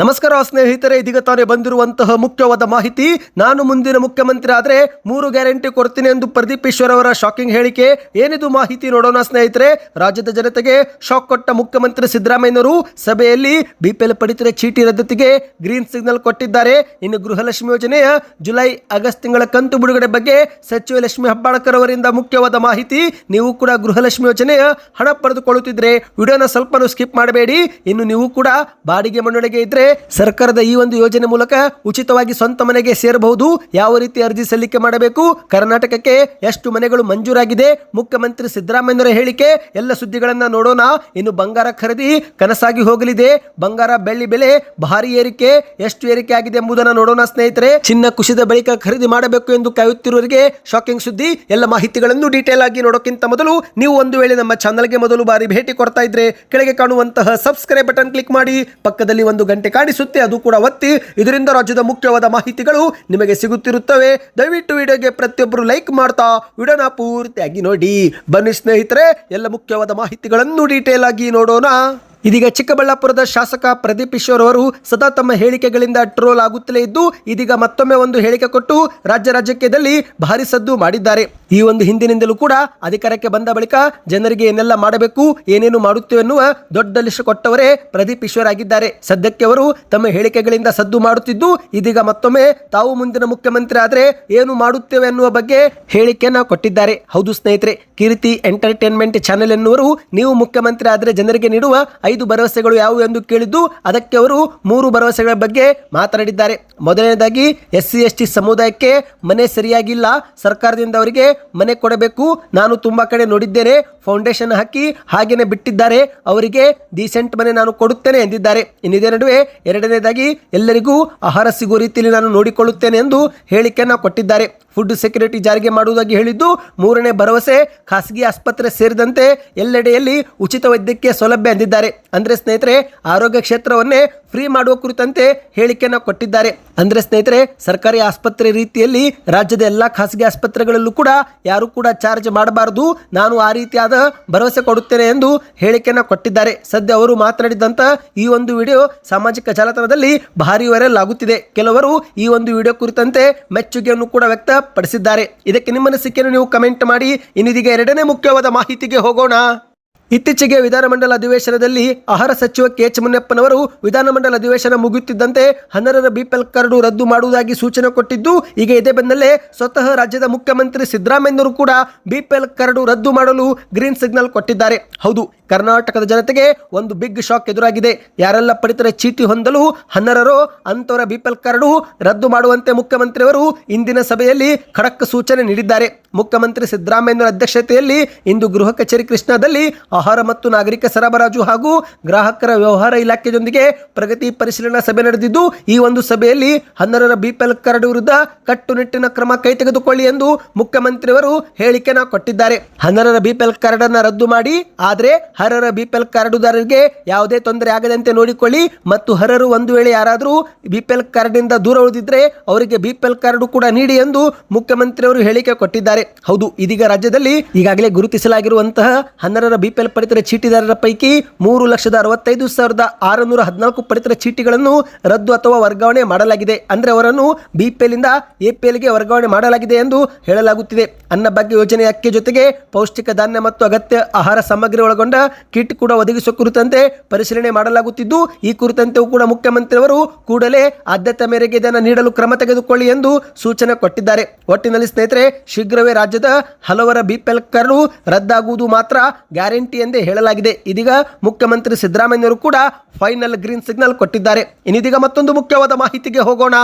ನಮಸ್ಕಾರ ಸ್ನೇಹಿತರೆ, ಇದೀಗ ತಾನೇ ಬಂದಿರುವಂತಹ ಮುಖ್ಯವಾದ ಮಾಹಿತಿ. ನಾನು ಮುಂದಿನ ಮುಖ್ಯಮಂತ್ರಿ ಆದರೆ ಮೂರು ಗ್ಯಾರಂಟಿ ಕೊಡ್ತೀನಿ ಎಂದು ಪ್ರದೀಪ್ ಈಶ್ವರ್ ಅವರ ಶಾಕಿಂಗ್ ಹೇಳಿಕೆ. ಏನಿದು ಮಾಹಿತಿ ನೋಡೋಣ ಸ್ನೇಹಿತರೆ. ರಾಜ್ಯದ ಜನತೆಗೆ ಶಾಕ್ ಕೊಟ್ಟ ಮುಖ್ಯಮಂತ್ರಿ ಸಿದ್ದರಾಮಯ್ಯನವರು ಸಭೆಯಲ್ಲಿ ಬಿಪಿಎಲ್ ಪಡಿತರ ಚೀಟಿ ರದ್ದತಿಗೆ ಗ್ರೀನ್ ಸಿಗ್ನಲ್ ಕೊಟ್ಟಿದ್ದಾರೆ. ಇನ್ನು ಗೃಹಲಕ್ಷ್ಮಿ ಯೋಜನೆಯ ಜುಲೈ, ಆಗಸ್ಟ್ ತಿಂಗಳ ಕಂತು ಬಿಡುಗಡೆ ಬಗ್ಗೆ ಸಚಿವ ಲಕ್ಷ್ಮಿ ಹೆಬ್ಬಾಳ್ಕರ್ ಅವರಿಂದ ಮುಖ್ಯವಾದ ಮಾಹಿತಿ. ನೀವು ಕೂಡ ಗೃಹಲಕ್ಷ್ಮಿ ಯೋಜನೆಯ ಹಣ ಪಡೆದುಕೊಳ್ಳುತ್ತಿದ್ರೆ, ವಿಡಿಯೋನ ಸ್ವಲ್ಪನೂ ಸ್ಕಿಪ್ ಮಾಡಬೇಡಿ. ಇನ್ನು ನೀವು ಕೂಡ ಬಾಡಿಗೆ ಮನೆಯೊಳಗೆ ಇದ್ರೆ ಸರ್ಕಾರದ ಈ ಒಂದು ಯೋಜನೆ ಮೂಲಕ ಉಚಿತವಾಗಿ ಸ್ವಂತ ಮನೆಗೆ ಸೇರಬಹುದು. ಯಾವ ರೀತಿ ಅರ್ಜಿ ಸಲ್ಲಿಕೆ ಮಾಡಬೇಕು? ಕರ್ನಾಟಕಕ್ಕೆ ಎಷ್ಟು ಮನೆಗಳು ಮಂಜೂರಾಗಿದೆ? ಮುಖ್ಯಮಂತ್ರಿ ಸಿದ್ದರಾಮಯ್ಯರ ಹೇಳಿಕೆ, ಎಲ್ಲ ಸುದ್ದಿಗಳನ್ನ ನೋಡೋಣ. ಇನ್ನು ಬಂಗಾರ ಖರೀದಿ ಕನಸಾಗಿ ಹೋಗಲಿದೆ. ಬಂಗಾರ ಬೆಳ್ಳಿ ಬೆಲೆ ಭಾರಿ ಏರಿಕೆ, ಎಷ್ಟು ಏರಿಕೆ ಆಗಿದೆ ಎಂಬುದನ್ನು ನೋಡೋಣ ಸ್ನೇಹಿತರೆ. ಚಿನ್ನ ಕುಸಿದ ಬಳಿಕ ಖರೀದಿ ಮಾಡಬೇಕು ಎಂದು ಕಾಯುತ್ತಿರುವವರಿಗೆ ಶಾಕಿಂಗ್ ಸುದ್ದಿ. ಎಲ್ಲ ಮಾಹಿತಿಗಳನ್ನು ಡೀಟೇಲ್ ಆಗಿ ನೋಡೋಕ್ಕಿಂತ ಮೊದಲು ನೀವು ಒಂದು ವೇಳೆ ನಮ್ಮ ಚಾನಲ್ಗೆ ಮೊದಲು ಬಾರಿ ಭೇಟಿ ಕೊಡ್ತಾ ಇದ್ರೆ ಕೆಳಗೆ ಕಾಣುವಂತಹ ಸಬ್ಸ್ಕ್ರೈಬ್ ಬಟನ್ ಕ್ಲಿಕ್ ಮಾಡಿ. ಪಕ್ಕದಲ್ಲಿ ಒಂದು ಗಂಟೆ ಕಾಣಿಸುತ್ತೆ, ಅದು ಕೂಡ ಒತ್ತಿ. ಇದರಿಂದ ರಾಜ್ಯದ ಮುಖ್ಯವಾದ ಮಾಹಿತಿಗಳು ನಿಮಗೆ ಸಿಗುತ್ತಿರುತ್ತವೆ. ದಯವಿಟ್ಟು ವಿಡಿಯೋಗೆ ಪ್ರತಿಯೊಬ್ಬರು ಲೈಕ್ ಮಾಡ್ತಾ, ವಿಡಿಯೋನ ಪೂರ್ತಿಯಾಗಿ ನೋಡಿ. ಬನ್ನಿ ಸ್ನೇಹಿತರೆ, ಎಲ್ಲ ಮುಖ್ಯವಾದ ಮಾಹಿತಿಗಳನ್ನು ಡೀಟೇಲ್ ಆಗಿ ನೋಡೋಣ. ಇದೀಗ ಚಿಕ್ಕಬಳ್ಳಾಪುರದ ಶಾಸಕ ಪ್ರದೀಪ್ ಈಶ್ವರ್ ಅವರು ಸದಾ ತಮ್ಮ ಹೇಳಿಕೆಗಳಿಂದ ಟ್ರೋಲ್ ಆಗುತ್ತಲೇ ಇದ್ದು, ಇದೀಗ ಮತ್ತೊಮ್ಮೆ ಒಂದು ಹೇಳಿಕೆ ಕೊಟ್ಟು ರಾಜ್ಯ ರಾಜಕೀಯದಲ್ಲಿ ಭಾರಿ ಸದ್ದು ಮಾಡಿದ್ದಾರೆ. ಈ ಒಂದು ಹಿಂದಿನಿಂದಲೂ ಕೂಡ ಅಧಿಕಾರಕ್ಕೆ ಬಂದ ಬಳಿಕ ಜನರಿಗೆ ಏನೆಲ್ಲ ಮಾಡಬೇಕು, ಏನೇನು ಮಾಡುತ್ತೇವೆ ಎನ್ನುವ ದೊಡ್ಡ ಲಿಸ್ಟ್ ಕೊಟ್ಟವರೇ ಪ್ರದೀಪ್ ಈಶ್ವರ್ ಆಗಿದ್ದಾರೆ. ಸದ್ಯಕ್ಕೆ ಅವರು ತಮ್ಮ ಹೇಳಿಕೆಗಳಿಂದ ಸದ್ದು ಮಾಡುತ್ತಿದ್ದು, ಇದೀಗ ಮತ್ತೊಮ್ಮೆ ತಾವು ಮುಂದಿನ ಮುಖ್ಯಮಂತ್ರಿ ಆದರೆ ಏನು ಮಾಡುತ್ತೇವೆ ಎನ್ನುವ ಬಗ್ಗೆ ಹೇಳಿಕೆಯನ್ನ ಕೊಟ್ಟಿದ್ದಾರೆ. ಹೌದು ಸ್ನೇಹಿತರೆ, ಕೀರ್ತಿ ಎಂಟರ್ಟೈನ್ಮೆಂಟ್ ಚಾನೆಲ್ ಎನ್ನುವರು ನೀವು ಮುಖ್ಯಮಂತ್ರಿ ಆದರೆ ಜನರಿಗೆ ನೀಡುವ ಭರವಸೆಗಳು ಯಾವುವು ಎಂದು ಕೇಳಿದ್ದು ಅದಕ್ಕೆ ಅವರು ಮೂರು ಭರವಸೆಗಳ ಬಗ್ಗೆ ಮಾತನಾಡಿದ್ದಾರೆ. ಮೊದಲನೇದಾಗಿ ಎಸ್ ಸಿ ಎಸ್ ಟಿ ಸಮುದಾಯಕ್ಕೆ ಮನೆ ಸರಿಯಾಗಿಲ್ಲ. ಸರ್ಕಾರದಿಂದ ಅವರಿಗೆ ಮನೆ ಕೊಡಬೇಕು. ನಾನು ತುಂಬಾ ಕಡೆ ನೋಡಿದ್ದೇನೆ. ಫೌಂಡೇಶನ್ ಹಾಕಿ ಹಾಗೇನೆ ಬಿಟ್ಟಿದ್ದಾರೆ. ಅವರಿಗೆ ಡೀಸೆಂಟ್ ಮನೆ ನಾನು ಕೊಡುತ್ತೇನೆ ಎಂದಿದ್ದಾರೆ. ಇನ್ನಿದೇ ನಡುವೆ ಎರಡನೇದಾಗಿ ಎಲ್ಲರಿಗೂ ಆಹಾರ ಸಿಗುವ ರೀತಿಯಲ್ಲಿ ನಾನು ನೋಡಿಕೊಳ್ಳುತ್ತೇನೆ ಎಂದು ಹೇಳಿಕೆಯನ್ನು ಕೊಟ್ಟಿದ್ದಾರೆ. ಫುಡ್ ಸೆಕ್ಯೂರಿಟಿ ಜಾರಿಗೆ ಮಾಡುವುದಾಗಿ ಹೇಳಿದ್ದು, ಮೂರನೇ ಭರವಸೆ ಖಾಸಗಿ ಆಸ್ಪತ್ರೆ ಸೇರಿದಂತೆ ಎಲ್ಲೆಡೆಯಲ್ಲಿ ಉಚಿತ ವೈದ್ಯಕೀಯ ಸೌಲಭ್ಯ ಎಂದಿದ್ದಾರೆ. ಅಂದ್ರೆ ಸ್ನೇಹಿತರೆ, ಆರೋಗ್ಯ ಕ್ಷೇತ್ರವನ್ನೇ ಫ್ರೀ ಮಾಡುವ ಕುರಿತಂತೆ ಹೇಳಿಕೆಯನ್ನು ಕೊಟ್ಟಿದ್ದಾರೆ. ಅಂದ್ರೆ ಸ್ನೇಹಿತರೆ, ಸರ್ಕಾರಿ ಆಸ್ಪತ್ರೆ ರೀತಿಯಲ್ಲಿ ರಾಜ್ಯದ ಎಲ್ಲ ಖಾಸಗಿ ಆಸ್ಪತ್ರೆಗಳಲ್ಲೂ ಕೂಡ ಯಾರು ಕೂಡ ಚಾರ್ಜ್ ಮಾಡಬಾರದು. ನಾನು ಆ ರೀತಿಯಾದ ಭರವಸೆ ಕೊಡುತ್ತೇನೆ ಎಂದು ಹೇಳಿಕೆಯನ್ನು ಕೊಟ್ಟಿದ್ದಾರೆ. ಸದ್ಯ ಅವರು ಮಾತನಾಡಿದಂತ ಈ ಒಂದು ವಿಡಿಯೋ ಸಾಮಾಜಿಕ ಜಾಲತಾಣದಲ್ಲಿ ಭಾರಿ ವೈರಲ್ ಆಗುತ್ತಿದೆ. ಕೆಲವರು ಈ ಒಂದು ವಿಡಿಯೋ ಕುರಿತಂತೆ ಮೆಚ್ಚುಗೆಯನ್ನು ಕೂಡ ವ್ಯಕ್ತಪಡಿಸಿದ್ದಾರೆ. ಇದಕ್ಕೆ ನಿಮ್ಮ ಅನಿಸಿಕೆಯನ್ನು ನೀವು ಕಮೆಂಟ್ ಮಾಡಿ. ಇನ್ನಿದೀಗ ಎರಡನೇ ಮುಖ್ಯವಾದ ಮಾಹಿತಿಗೆ ಹೋಗೋಣ. ಇತ್ತೀಚೆಗೆ ವಿಧಾನಮಂಡಲ ಅಧಿವೇಶನದಲ್ಲಿ ಆಹಾರ ಸಚಿವ ಕೆ ಎಚ್ ಮುನ್ನಪ್ಪನವರು ವಿಧಾನಮಂಡಲ ಅಧಿವೇಶನ ಮುಗಿಯುತ್ತಿದ್ದಂತೆ ಹನ್ನೆರಡರ ಬಿಪಿಎಲ್ ಕಾರ್ಡು ರದ್ದು ಮಾಡುವುದಾಗಿ ಸೂಚನೆ ಕೊಟ್ಟಿದ್ದು ಈಗ ಇದೇ ಬೆನ್ನಲ್ಲೇ ಸ್ವತಃ ರಾಜ್ಯದ ಮುಖ್ಯಮಂತ್ರಿ ಸಿದ್ದರಾಮಯ್ಯನವರು ಕೂಡ ಬಿಪಿಎಲ್ ಕಾರ್ಡು ರದ್ದು ಮಾಡಲು ಗ್ರೀನ್ ಸಿಗ್ನಲ್ ಕೊಟ್ಟಿದ್ದಾರೆ. ಹೌದು, ಕರ್ನಾಟಕದ ಜನತೆಗೆ ಒಂದು ಬಿಗ್ ಶಾಕ್ ಎದುರಾಗಿದೆ. ಯಾರೆಲ್ಲ ಪಡಿತರ ಚೀಟಿ ಹೊಂದಲು ಹನ್ನರರೋ ಅಂತವರ ಬಿಪಿಎಲ್ ಕಾರ್ಡು ರದ್ದು ಮಾಡುವಂತೆ ಮುಖ್ಯಮಂತ್ರಿಯವರು ಇಂದಿನ ಸಭೆಯಲ್ಲಿ ಖಡಕ್ ಸೂಚನೆ ನೀಡಿದ್ದಾರೆ. ಮುಖ್ಯಮಂತ್ರಿ ಸಿದ್ದರಾಮಯ್ಯನವರ ಅಧ್ಯಕ್ಷತೆಯಲ್ಲಿ ಇಂದು ಗೃಹ ಕಚೇರಿ ಕೃಷ್ಣಾದಲ್ಲಿ ಆಹಾರ ಮತ್ತು ನಾಗರಿಕ ಸರಬರಾಜು ಹಾಗೂ ಗ್ರಾಹಕರ ವ್ಯವಹಾರ ಇಲಾಖೆಯೊಂದಿಗೆ ಪ್ರಗತಿ ಪರಿಶೀಲನಾ ಸಭೆ ನಡೆದಿದ್ದು, ಈ ಒಂದು ಸಭೆಯಲ್ಲಿ ಹನ್ನರರ ಬಿಪಿಎಲ್ ಕಾರ್ಡ್ ವಿರುದ್ಧ ಕಟ್ಟುನಿಟ್ಟಿನ ಕ್ರಮ ಕೈ ತೆಗೆದುಕೊಳ್ಳಿ ಎಂದು ಮುಖ್ಯಮಂತ್ರಿಯವರು ಹೇಳಿಕೆನ ಕೊಟ್ಟಿದ್ದಾರೆ. ಹನ್ನರರ ಬಿಪಿಎಲ್ ಕಾರ್ಡನ್ನು ರದ್ದು ಮಾಡಿ, ಆದರೆ ಹರರ ಬಿಪಿಎಲ್ ಕಾರ್ಡುದಾರರಿಗೆ ಯಾವುದೇ ತೊಂದರೆ ಆಗದಂತೆ ನೋಡಿಕೊಳ್ಳಿ ಮತ್ತು ಹರರು ಒಂದು ವೇಳೆ ಯಾರಾದರೂ ಬಿಪಿಎಲ್ ಕಾರ್ಡ್ನಿಂದ ದೂರ ಉಳಿದಿದ್ರೆ ಅವರಿಗೆ ಬಿಪಿಎಲ್ ಕಾರ್ಡು ಕೂಡ ನೀಡಿ ಎಂದು ಮುಖ್ಯಮಂತ್ರಿಯವರು ಹೇಳಿಕೆ ಕೊಟ್ಟಿದ್ದಾರೆ. ಹೌದು, ಇದೀಗ ರಾಜ್ಯದಲ್ಲಿ ಈಗಾಗಲೇ ಗುರುತಿಸಲಾಗಿರುವಂತಹ ಹನ್ನೆರಡರ ಬಿಪಿಎಲ್ ಪಡಿತರ ಚೀಟಿದಾರರ ಪೈಕಿ ಮೂರು ಲಕ್ಷದ ಅರವತ್ತೈದು ಸಾವಿರದ ಆರುನೂರ ಹದಿನಾಲ್ಕು ಪಡಿತರ ಚೀಟಿಗಳನ್ನು ರದ್ದು ಅಥವಾ ವರ್ಗಾವಣೆ ಮಾಡಲಾಗಿದೆ. ಅಂದ್ರೆ ಅವರನ್ನು ಬಿಪಿಎಲ್ ಇಂದ ಎಪಿಎಲ್ಗೆ ವರ್ಗಾವಣೆ ಮಾಡಲಾಗಿದೆ ಎಂದು ಹೇಳಲಾಗುತ್ತಿದೆ. ಅನ್ನಭಾಗ್ಯ ಯೋಜನೆ ಅಕ್ಕಿ ಜೊತೆಗೆ ಪೌಷ್ಟಿಕ ಧಾನ್ಯ ಮತ್ತು ಅಗತ್ಯ ಆಹಾರ ಸಾಮಗ್ರಿ ಒಳಗೊಂಡ ಕಿಟ್ ಕೂಡ ಒದಗಿಸುವ ಕುರಿತಂತೆ ಪರಿಶೀಲನೆ ಮಾಡಲಾಗುತ್ತಿದ್ದು, ಈ ಕುರಿತಂತೆಯೂ ಕೂಡ ಮುಖ್ಯಮಂತ್ರಿಯವರು ಕೂಡಲೇ ಆದ್ಯತೆ ಮೇರೆಗೆ ಇದನ್ನು ನೀಡಲು ಕ್ರಮ ತೆಗೆದುಕೊಳ್ಳಿ ಎಂದು ಸೂಚನೆ ಕೊಟ್ಟಿದ್ದಾರೆ. ಒಟ್ಟಿನಲ್ಲಿ ಸ್ನೇಹಿತರೆ, ಶೀಘ್ರವೇ ರಾಜ್ಯದ ಹಲವರ ಬಿಪಿಎಲ್ ಕಾರ್ಡು ರದ್ದಾಗುವುದು ಮಾತ್ರ ಗ್ಯಾರಂಟಿ ಎಂದೇ ಹೇಳಲಾಗಿದೆ. ಇದೀಗ ಮುಖ್ಯಮಂತ್ರಿ ಸಿದ್ದರಾಮಯ್ಯವರು ಕೂಡ ಫೈನಲ್ ಗ್ರೀನ್ ಸಿಗ್ನಲ್ ಕೊಟ್ಟಿದ್ದಾರೆ. ಇನ್ನಿದೀಗ ಮತ್ತೊಂದು ಮುಖ್ಯವಾದ ಮಾಹಿತಿಗೆ ಹೋಗೋಣ.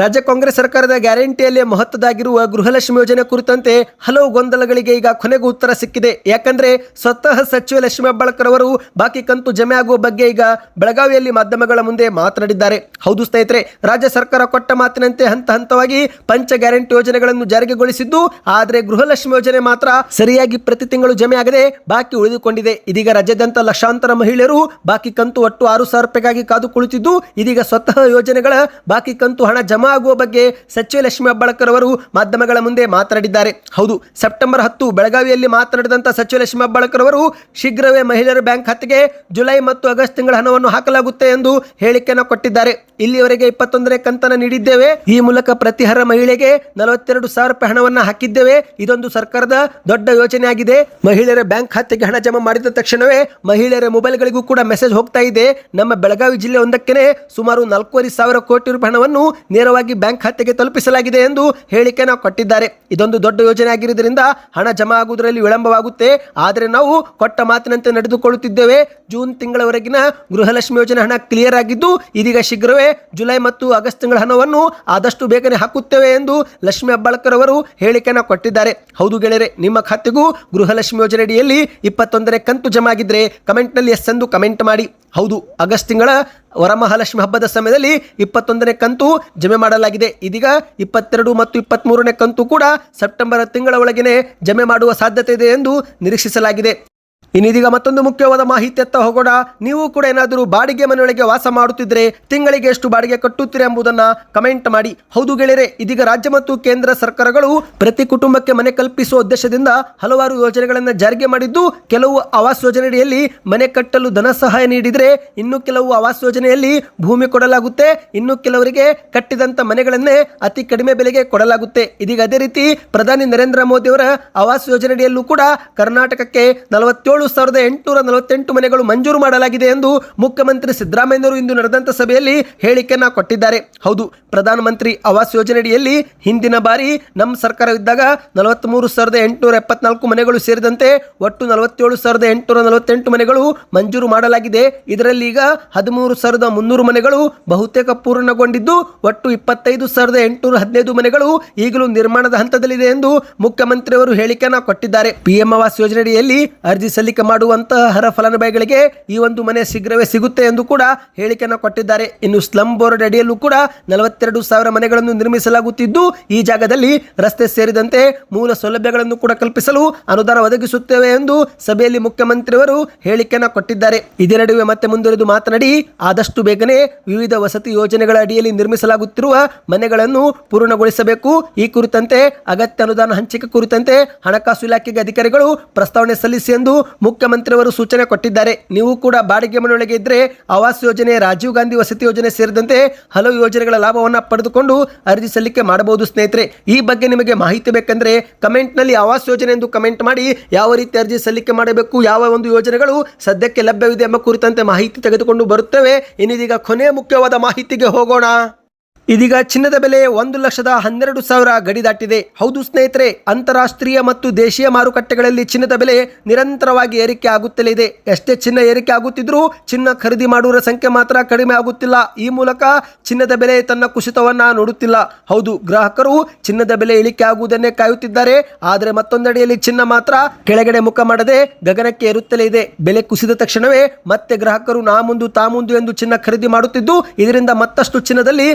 ರಾಜ್ಯ ಕಾಂಗ್ರೆಸ್ ಸರ್ಕಾರದ ಗ್ಯಾರಂಟಿಯಲ್ಲಿ ಮಹತ್ವದಾಗಿರುವ ಗೃಹಲಕ್ಷ್ಮಿ ಯೋಜನೆ ಕುರಿತಂತೆ ಹಲವು ಗೊಂದಲಗಳಿಗೆ ಈಗ ಕೊನೆಗೂ ಉತ್ತರ ಸಿಕ್ಕಿದೆ. ಯಾಕಂದ್ರೆ ಸ್ವತಃ ಸಚಿವ ಲಕ್ಷ್ಮಿ ಹೆಬ್ಬಾಳ್ಕರ್ ಅವರು ಬಾಕಿ ಕಂತು ಜಮೆ ಆಗುವ ಬಗ್ಗೆ ಈಗ ಬೆಳಗಾವಿಯಲ್ಲಿ ಮಾಧ್ಯಮಗಳ ಮುಂದೆ ಮಾತನಾಡಿದ್ದಾರೆ. ಹೌದು ಸ್ನೇಹಿತರೆ, ರಾಜ್ಯ ಸರ್ಕಾರ ಕೊಟ್ಟ ಮಾತಿನಂತೆ ಹಂತ ಹಂತವಾಗಿ ಪಂಚ ಗ್ಯಾರಂಟಿ ಯೋಜನೆಗಳನ್ನು ಜಾರಿಗೆಗೊಳಿಸಿದ್ದು ಆದರೆ ಗೃಹಲಕ್ಷ್ಮಿ ಯೋಜನೆ ಮಾತ್ರ ಸರಿಯಾಗಿ ಪ್ರತಿ ತಿಂಗಳು ಜಮೆ ಆಗದೆ ಬಾಕಿ ಉಳಿದುಕೊಂಡಿದೆ. ಇದೀಗ ರಾಜ್ಯಾದ್ಯಂತ ಲಕ್ಷಾಂತರ ಮಹಿಳೆಯರು ಬಾಕಿ ಕಂತು ಒಟ್ಟು ಆರು ಸಾವಿರ ರೂಪಾಯಿಗಾಗಿ ಕಾದು ಕುಳಿತಿದ್ದು, ಇದೀಗ ಸ್ವತಃ ಯೋಜನೆಗಳ ಬಾಕಿ ಕಂತು ಹಣ ಜಮಾ ಜಮಾ ಆಗುವ ಬಗ್ಗೆ ಸಚಿವ ಲಕ್ಷ್ಮೀ ಹೆಬ್ಬಾಳ್ಕರ್ ಅವರು ಮಾಧ್ಯಮಗಳ ಮುಂದೆ ಮಾತನಾಡಿದ್ದಾರೆ. ಹೌದು, ಸೆಪ್ಟೆಂಬರ್ ಹತ್ತು ಬೆಳಗಾವಿಯಲ್ಲಿ ಮಾತನಾಡಿದಂಥ ಸಚಿವ ಲಕ್ಷ್ಮೀ ಹೆಬ್ಬಾಳ್ಕರ್ ಅವರು ಶೀಘ್ರವೇ ಮಹಿಳೆಯರ ಬ್ಯಾಂಕ್ ಖಾತೆಗೆ ಜುಲೈ ಮತ್ತು ಆಗಸ್ಟ್ ತಿಂಗಳ ಹಣವನ್ನು ಹಾಕಲಾಗುತ್ತೆ ಎಂದು ಹೇಳಿಕೆಯನ್ನು ಕೊಟ್ಟಿದ್ದಾರೆ. ಇಲ್ಲಿಯವರೆಗೆ ಇಪ್ಪತ್ತೊಂದನೇ ಕಂತನ ನೀಡಿದ್ದೇವೆ. ಈ ಮೂಲಕ ಪ್ರತಿಹಾರ ಮಹಿಳೆಗೆ ನಲವತ್ತೆರಡು ಸಾವಿರ ರೂಪಾಯಿ ಹಣವನ್ನು ಹಾಕಿದ್ದೇವೆ. ಇದೊಂದು ಸರ್ಕಾರದ ದೊಡ್ಡ ಯೋಜನೆ ಆಗಿದೆ ಮಹಿಳೆಯರ ಬ್ಯಾಂಕ್ ಖಾತೆಗೆ ಹಣ ಜಮಾ ಮಾಡಿದ ತಕ್ಷಣವೇ ಮಹಿಳೆಯರ ಮೊಬೈಲ್ಗಳಿಗೂ ಕೂಡ ಮೆಸೇಜ್ ಹೋಗ್ತಾ ಇದೆ. ನಮ್ಮ ಬೆಳಗಾವಿ ಜಿಲ್ಲೆ ಒಂದಕ್ಕೆ ಸುಮಾರು ನಾಲ್ಕೂವರೆ ಸಾವಿರ ಕೋಟಿ ರೂಪಾಯಿ ಹಣವನ್ನು ನೇರವಾಗಿ ಬ್ಯಾಂಕ್ ಖಾತೆಗೆ ತಲುಪಿಸಲಾಗಿದೆ ಎಂದು ಹೇಳಿಕೆ ನಾವು ಕೊಟ್ಟಿದ್ದಾರೆ. ಇದೊಂದು ದೊಡ್ಡ ಯೋಜನೆ ಆಗಿರುವುದರಿಂದ ಹಣ ಜಮಾ ಆಗುವುದರಲ್ಲಿ ವಿಳಂಬವಾಗುತ್ತೆ. ಆದರೆ ನಾವು ಕೊಟ್ಟ ಮಾತಿನಂತೆ ನಡೆದುಕೊಳ್ಳುತ್ತಿದ್ದೇವೆ. ಜೂನ್ ತಿಂಗಳವರೆಗಿನ ಗೃಹಲಕ್ಷ್ಮಿ ಯೋಜನೆ ಹಣ ಕ್ಲಿಯರ್ ಆಗಿದ್ದು, ಇದೀಗ ಶೀಘ್ರವೇ ಜುಲೈ ಮತ್ತು ಆಗಸ್ಟ್ ತಿಂಗಳ ಹಣವನ್ನು ಆದಷ್ಟು ಬೇಗನೆ ಹಾಕುತ್ತೇವೆ ಎಂದು ಲಕ್ಷ್ಮಿ ಅಬ್ಬಾಳ್ಕರ್ ಅವರು ಹೇಳಿಕೆಯನ್ನು ಕೊಟ್ಟಿದ್ದಾರೆ. ಹೌದು ಗೆಳೆಯರೆ, ನಿಮ್ಮ ಖಾತೆಗೂ ಗೃಹಲಕ್ಷ್ಮಿ ಯೋಜನೆ ಅಡಿಯಲ್ಲಿ ಇಪ್ಪತ್ತೊಂದನೇ ಕಂತು ಜಮಾ ಆಗಿದ್ರೆ ಕಮೆಂಟ್ನಲ್ಲಿ ಎಸ್ ಎಂದು ಕಮೆಂಟ್ ಮಾಡಿ. ಹೌದು, ಆಗಸ್ಟ್ ತಿಂಗಳ ವರಮಹಾಲಕ್ಷ್ಮಿ ಹಬ್ಬದ ಸಮಯದಲ್ಲಿ ಇಪ್ಪತ್ತೊಂದನೇ ಕಂತು ಜಮೆ ಮಾಡಲಾಗಿದೆ. ಇದೀಗ ಇಪ್ಪತ್ತೆರಡು ಮತ್ತು ಇಪ್ಪತ್ತ್ಮೂರನೇ ಕಂತು ಕೂಡ ಸೆಪ್ಟೆಂಬರ್ ತಿಂಗಳ ಒಳಗೇನೆ ಜಮೆ ಮಾಡುವ ಸಾಧ್ಯತೆ ಇದೆ ಎಂದು ನಿರೀಕ್ಷಿಸಲಾಗಿದೆ. ಇನ್ನಿದೀಗ ಮತ್ತೊಂದು ಮುಖ್ಯವಾದ ಮಾಹಿತಿ ಎತ್ತ ಹೋಗೋಣ. ನೀವು ಕೂಡ ಏನಾದರೂ ಬಾಡಿಗೆ ಮನೆಯೊಳಗೆ ವಾಸ ಮಾಡುತ್ತಿದ್ದರೆ ತಿಂಗಳಿಗೆ ಎಷ್ಟು ಬಾಡಿಗೆ ಕಟ್ಟುತ್ತೀರಿ ಎಂಬುದನ್ನ ಕಮೆಂಟ್ ಮಾಡಿ. ಹೌದು ಗೆಳೆಯರೆ, ಇದೀಗ ರಾಜ್ಯ ಮತ್ತು ಕೇಂದ್ರ ಸರ್ಕಾರಗಳು ಪ್ರತಿ ಕುಟುಂಬಕ್ಕೆ ಮನೆ ಕಲ್ಪಿಸುವ ಉದ್ದೇಶದಿಂದ ಹಲವಾರು ಯೋಜನೆಗಳನ್ನು ಜಾರಿಗೆ ಮಾಡಿದ್ದು, ಕೆಲವು ಆವಾಸ್ ಯೋಜನೆಯಡಿಯಲ್ಲಿ ಮನೆ ಕಟ್ಟಲು ಧನ ಸಹಾಯ ನೀಡಿದರೆ ಇನ್ನು ಕೆಲವು ಆವಾಸ್ ಯೋಜನೆಯಲ್ಲಿ ಭೂಮಿ ಕೊಡಲಾಗುತ್ತೆ, ಇನ್ನು ಕೆಲವರಿಗೆ ಕಟ್ಟಿದಂಥ ಮನೆಗಳನ್ನೇ ಅತಿ ಕಡಿಮೆ ಬೆಲೆಗೆ ಕೊಡಲಾಗುತ್ತೆ. ಇದೀಗ ಅದೇ ರೀತಿ ಪ್ರಧಾನಿ ನರೇಂದ್ರ ಮೋದಿ ಅವರ ಆವಾಸ್ ಯೋಜನೆಯಡಿಯಲ್ಲೂ ಕೂಡ ಕರ್ನಾಟಕಕ್ಕೆ ನಲವತ್ತೇಳು ಸಾವಿರದ ಎಂಟುನೂರ ನಲವತ್ತೆಂಟು ಮನೆಗಳು ಮಂಜೂರು ಮಾಡಲಾಗಿದೆ ಎಂದು ಮುಖ್ಯಮಂತ್ರಿ ಸಿದ್ದರಾಮಯ್ಯವರು ಇಂದು ನಡೆದಂತ ಸಭೆಯಲ್ಲಿ ಹೇಳಿಕೆಯನ್ನ ಕೊಟ್ಟಿದ್ದಾರೆ. ಹೌದು, ಪ್ರಧಾನಮಂತ್ರಿ ಆವಾಸ್ ಯೋಜನೆಯಡಿಯಲ್ಲಿ ಹಿಂದಿನ ಬಾರಿ ನಮ್ಮ ಸರ್ಕಾರವಿದ್ದಾಗ ನಲವತ್ತ್ಮೂರು ಸಾವಿರದ ಎಂಟುನೂರ ಎಪ್ಪತ್ನಾಲ್ಕು ಮನೆಗಳು ಸೇರಿದಂತೆ ಒಟ್ಟು ನಲವತ್ತೇಳು ಸಾವಿರದ ಎಂಟುನೂರ ನಲವತ್ತೆಂಟು ಮನೆಗಳು ಮಂಜೂರು ಮಾಡಲಾಗಿದೆ. ಇದರಲ್ಲಿ ಈಗ ಹದಿಮೂರು ಸಾವಿರದ ಮುನ್ನೂರು ಮನೆಗಳು ಬಹುತೇಕ ಪೂರ್ಣಗೊಂಡಿದ್ದು, ಒಟ್ಟು ಇಪ್ಪತ್ತೈದು ಸಾವಿರದ ಎಂಟುನೂರ ಹದಿನೈದು ಮನೆಗಳು ಈಗಲೂ ನಿರ್ಮಾಣದ ಹಂತದಲ್ಲಿದೆ ಎಂದು ಮುಖ್ಯಮಂತ್ರಿಯವರು ಹೇಳಿಕೆಯನ್ನ ಕೊಟ್ಟಿದ್ದಾರೆ. ಪಿಎಂ ಆವಾಸ್ ಯೋಜನೆಯಡಿಯಲ್ಲಿ ಅರ್ಜಿ ಸಲ್ಲಿಕೆ ಮಾಡುವಂತಹ ಅರ್ಹ ಫಲಾನುಭವಿಗಳಿಗೆ ಈ ಒಂದು ಮನೆ ಶೀಘ್ರವೇ ಸಿಗುತ್ತೆ ಎಂದು ಕೂಡ ಹೇಳಿಕೆಯನ್ನು ಕೊಟ್ಟಿದ್ದಾರೆ. ಇನ್ನು ಸ್ಲಂ ಬೋರ್ಡ್ ಅಡಿಯಲ್ಲೂ ಕೂಡ ನಲವತ್ತೆರಡು ಸಾವಿರ ಮನೆಗಳನ್ನು ನಿರ್ಮಿಸಲಾಗುತ್ತಿದ್ದು, ಈ ಜಾಗದಲ್ಲಿ ರಸ್ತೆ ಸೇರಿದಂತೆ ಮೂಲ ಸೌಲಭ್ಯಗಳನ್ನು ಕೂಡ ಕಲ್ಪಿಸಲು ಅನುದಾನ ಒದಗಿಸುತ್ತೇವೆ ಎಂದು ಸಭೆಯಲ್ಲಿ ಮುಖ್ಯಮಂತ್ರಿಯವರು ಹೇಳಿಕೆಯನ್ನು ಕೊಟ್ಟಿದ್ದಾರೆ. ಇದೇ ನಡುವೆ ಮತ್ತೆ ಮುಂದುವರೆದು ಮಾತನಾಡಿ, ಆದಷ್ಟು ಬೇಗನೆ ವಿವಿಧ ವಸತಿ ಯೋಜನೆಗಳ ಅಡಿಯಲ್ಲಿ ನಿರ್ಮಿಸಲಾಗುತ್ತಿರುವ ಮನೆಗಳನ್ನು ಪೂರ್ಣಗೊಳಿಸಬೇಕು. ಈ ಕುರಿತಂತೆ ಅಗತ್ಯ ಅನುದಾನ ಹಂಚಿಕೆ ಕುರಿತಂತೆ ಹಣಕಾಸು ಇಲಾಖೆಗೆ ಅಧಿಕಾರಿಗಳು ಪ್ರಸ್ತಾವನೆ ಸಲ್ಲಿಸಿ ಎಂದು ಮುಖ್ಯಮಂತ್ರಿಯವರು ಸೂಚನೆ ಕೊಟ್ಟಿದ್ದಾರೆ. ನೀವು ಕೂಡ ಬಾಡಿಗೆ ಮನೆಯೊಳಗೆ ಇದ್ದರೆ ಆವಾಸ್ ಯೋಜನೆ, ರಾಜೀವ್ ಗಾಂಧಿ ವಸತಿ ಯೋಜನೆ ಸೇರಿದಂತೆ ಹಲವು ಯೋಜನೆಗಳ ಲಾಭವನ್ನು ಪಡೆದುಕೊಂಡು ಅರ್ಜಿ ಸಲ್ಲಿಕೆ ಮಾಡಬಹುದು ಸ್ನೇಹಿತರೆ. ಈ ಬಗ್ಗೆ ನಿಮಗೆ ಮಾಹಿತಿ ಬೇಕಂದ್ರೆ ಕಮೆಂಟ್ನಲ್ಲಿ ಆವಾಸ್ ಯೋಜನೆ ಎಂದು ಕಮೆಂಟ್ ಮಾಡಿ ಯಾವ ರೀತಿ ಅರ್ಜಿ ಸಲ್ಲಿಕೆ ಮಾಡಬೇಕು, ಯಾವ ಒಂದು ಯೋಜನೆಗಳು ಸದ್ಯಕ್ಕೆ ಲಭ್ಯವಿದೆ ಎಂಬ ಕುರಿತಂತೆ ಮಾಹಿತಿ ತೆಗೆದುಕೊಂಡು ಬರುತ್ತೇವೆ. ಇನ್ನಿದೀಗ ಕೊನೆಯ ಮುಖ್ಯವಾದ ಮಾಹಿತಿಗೆ ಹೋಗೋಣ. ಇದೀಗ ಚಿನ್ನದ ಬೆಲೆ ಒಂದು ಲಕ್ಷದ ಹನ್ನೆರಡು ಸಾವಿರ ಗಡಿ ದಾಟಿದೆ. ಹೌದು ಸ್ನೇಹಿತರೆ, ಅಂತಾರಾಷ್ಟ್ರೀಯ ಮತ್ತು ದೇಶೀಯ ಮಾರುಕಟ್ಟೆಗಳಲ್ಲಿ ಚಿನ್ನದ ಬೆಲೆ ನಿರಂತರವಾಗಿ ಏರಿಕೆ ಆಗುತ್ತಲೇ ಇದೆ. ಎಷ್ಟೇ ಚಿನ್ನ ಏರಿಕೆ ಆಗುತ್ತಿದ್ರೂ ಚಿನ್ನ ಖರೀದಿ ಮಾಡುವರ ಸಂಖ್ಯೆ ಮಾತ್ರ ಕಡಿಮೆ ಆಗುತ್ತಿಲ್ಲ. ಈ ಮೂಲಕ ಚಿನ್ನದ ಬೆಲೆ ತನ್ನ ಕುಸಿತವನ್ನ ನೋಡುತ್ತಿಲ್ಲ. ಹೌದು, ಗ್ರಾಹಕರು ಚಿನ್ನದ ಬೆಲೆ ಇಳಿಕೆ ಆಗುವುದನ್ನೇ ಕಾಯುತ್ತಿದ್ದಾರೆ. ಆದರೆ ಮತ್ತೊಂದೆಡೆಯಲ್ಲಿ ಚಿನ್ನ ಮಾತ್ರ ಕೆಳಗಡೆ ಮುಖ ಮಾಡದೆ ಗಗನಕ್ಕೆ ಏರುತ್ತಲೇ ಇದೆ. ಬೆಲೆ ಕುಸಿದ ತಕ್ಷಣವೇ ಮತ್ತೆ ಗ್ರಾಹಕರು ನಾ ಮುಂದು ತಾ ಮುಂದು ಎಂದು ಚಿನ್ನ ಖರೀದಿ ಮಾಡುತ್ತಿದ್ದು, ಇದರಿಂದ ಮತ್ತಷ್ಟು ಚಿನ್ನದಲ್ಲಿ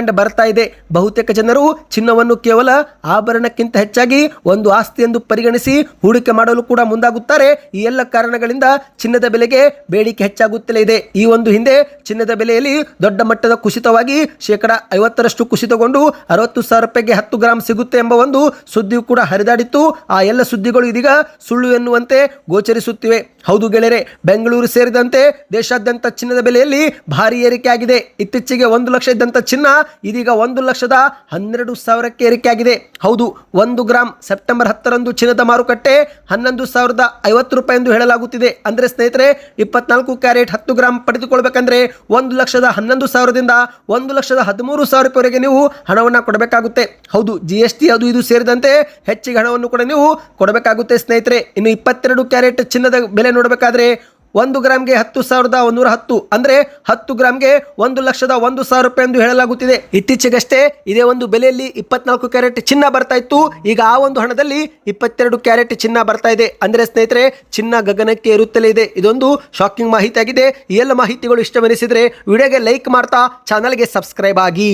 ಡಿಮ್ಯಾಂಡ್ ಬರ್ತಾ ಇದೆ. ಬಹುತೇಕ ಜನರು ಚಿನ್ನವನ್ನು ಕೇವಲ ಆಭರಣಕ್ಕಿಂತ ಹೆಚ್ಚಾಗಿ ಒಂದು ಆಸ್ತಿ ಎಂದು ಪರಿಗಣಿಸಿ ಹೂಡಿಕೆ ಮಾಡಲು ಕೂಡ ಮುಂದಾಗುತ್ತಾರೆ. ಈ ಎಲ್ಲ ಕಾರಣಗಳಿಂದ ಚಿನ್ನದ ಬೆಲೆಗೆ ಬೇಡಿಕೆ ಹೆಚ್ಚಾಗುತ್ತಲೇ ಇದೆ. ಈ ಒಂದು ಹಿಂದೆ ಚಿನ್ನದ ಬೆಲೆಯಲ್ಲಿ ದೊಡ್ಡ ಮಟ್ಟದ ಕುಸಿತವಾಗಿ ಶೇಕಡ ಐವತ್ತರಷ್ಟು ಕುಸಿತಗೊಂಡು ಅರವತ್ತು ಸಾವಿರ ರೂಪಾಯಿಗೆ ಹತ್ತು ಗ್ರಾಮ್ ಸಿಗುತ್ತೆ ಎಂಬ ಒಂದು ಸುದ್ದಿಯು ಕೂಡ ಹರಿದಾಡಿತ್ತು. ಆ ಎಲ್ಲ ಸುದ್ದಿಗಳು ಇದೀಗ ಸುಳ್ಳು ಎನ್ನುವಂತೆ ಗೋಚರಿಸುತ್ತಿವೆ. ಹೌದು ಗೆಳೆಯರೆ, ಬೆಂಗಳೂರು ಸೇರಿದಂತೆ ದೇಶಾದ್ಯಂತ ಚಿನ್ನದ ಬೆಲೆಯಲ್ಲಿ ಭಾರಿ ಏರಿಕೆ ಆಗಿದೆ. ಇತ್ತೀಚೆಗೆ ಒಂದು ಲಕ್ಷ ಇದ್ದಂಥ ಚಿನ್ನ ಇದೀಗ ಒಂದು ಲಕ್ಷದ ಹನ್ನೆರಡು ಸಾವಿರಕ್ಕೆ ಏರಿಕೆಯಾಗಿದೆ. ಹೌದು, ಒಂದು ಗ್ರಾಮ್ ಸೆಪ್ಟೆಂಬರ್ ಹತ್ತರಂದು ಚಿನ್ನದ ಮಾರುಕಟ್ಟೆ ಹನ್ನೊಂದು ಸಾವಿರದ ಐವತ್ತು ರೂಪಾಯಿ ಎಂದು ಹೇಳಲಾಗುತ್ತಿದೆ. ಅಂದರೆ ಸ್ನೇಹಿತರೆ, ಇಪ್ಪತ್ನಾಲ್ಕು ಕ್ಯಾರೆಟ್ ಹತ್ತು ಗ್ರಾಮ್ ಪಡೆದುಕೊಳ್ಬೇಕಂದ್ರೆ ಒಂದು ಲಕ್ಷದ ಹನ್ನೊಂದು ಸಾವಿರದಿಂದ ಒಂದು ಲಕ್ಷದ ಹದಿಮೂರು ಸಾವಿರ ರೂಪಾಯಿವರೆಗೆ ನೀವು ಹಣವನ್ನು ಕೊಡಬೇಕಾಗುತ್ತೆ. ಹೌದು ಜಿ ಎಸ್ ಟಿ ಅದು ಇದು ಸೇರಿದಂತೆ ಹೆಚ್ಚಿಗೆ ಹಣವನ್ನು ಕೂಡ ನೀವು ಕೊಡಬೇಕಾಗುತ್ತೆ ಸ್ನೇಹಿತರೆ. ಇನ್ನು ಇಪ್ಪತ್ತೆರಡು ಕ್ಯಾರೆಟ್ ಚಿನ್ನದ ಬೆಲೆ ನೋಡಬೇಕಾದ್ರೆ ಒಂದು ಗ್ರಾಮ್ಗೆ ಹತ್ತು ಸಾವಿರದ ಒಂದೂರ ಹತ್ತು ಅಂದ್ರೆ ಹತ್ತು ಗ್ರಾಮ್ಗೆ ಒಂದು ಲಕ್ಷದ ಒಂದು ಸಾವಿರ ರೂಪಾಯಿ ಎಂದು ಹೇಳಲಾಗುತ್ತಿದೆ. ಇತ್ತೀಚೆಗಷ್ಟೇ ಇದೇ ಒಂದು ಬೆಲೆಯಲ್ಲಿ ಇಪ್ಪತ್ನಾಲ್ಕು ಕ್ಯಾರೆಟ್ ಚಿನ್ನ ಬರ್ತಾ ಇತ್ತು. ಈಗ ಆ ಒಂದು ಹಣದಲ್ಲಿ ಇಪ್ಪತ್ತೆರಡು ಕ್ಯಾರೆಟ್ ಚಿನ್ನ ಬರ್ತಾ ಇದೆ. ಅಂದ್ರೆ ಸ್ನೇಹಿತರೆ, ಚಿನ್ನ ಗಗನಕ್ಕೆ ಇರುತ್ತಲೇ ಇದೆ. ಇದೊಂದು ಶಾಕಿಂಗ್ ಮಾಹಿತಿ ಆಗಿದೆ ಎಲ್ಲ ಮಾಹಿತಿಗಳು ಇಷ್ಟವೆನಿಸಿದ್ರೆ ವಿಡಿಯೋಗೆ ಲೈಕ್ ಮಾಡ್ತಾ ಚಾನಲ್ಗೆ ಸಬ್ಸ್ಕ್ರೈಬ್ ಆಗಿ.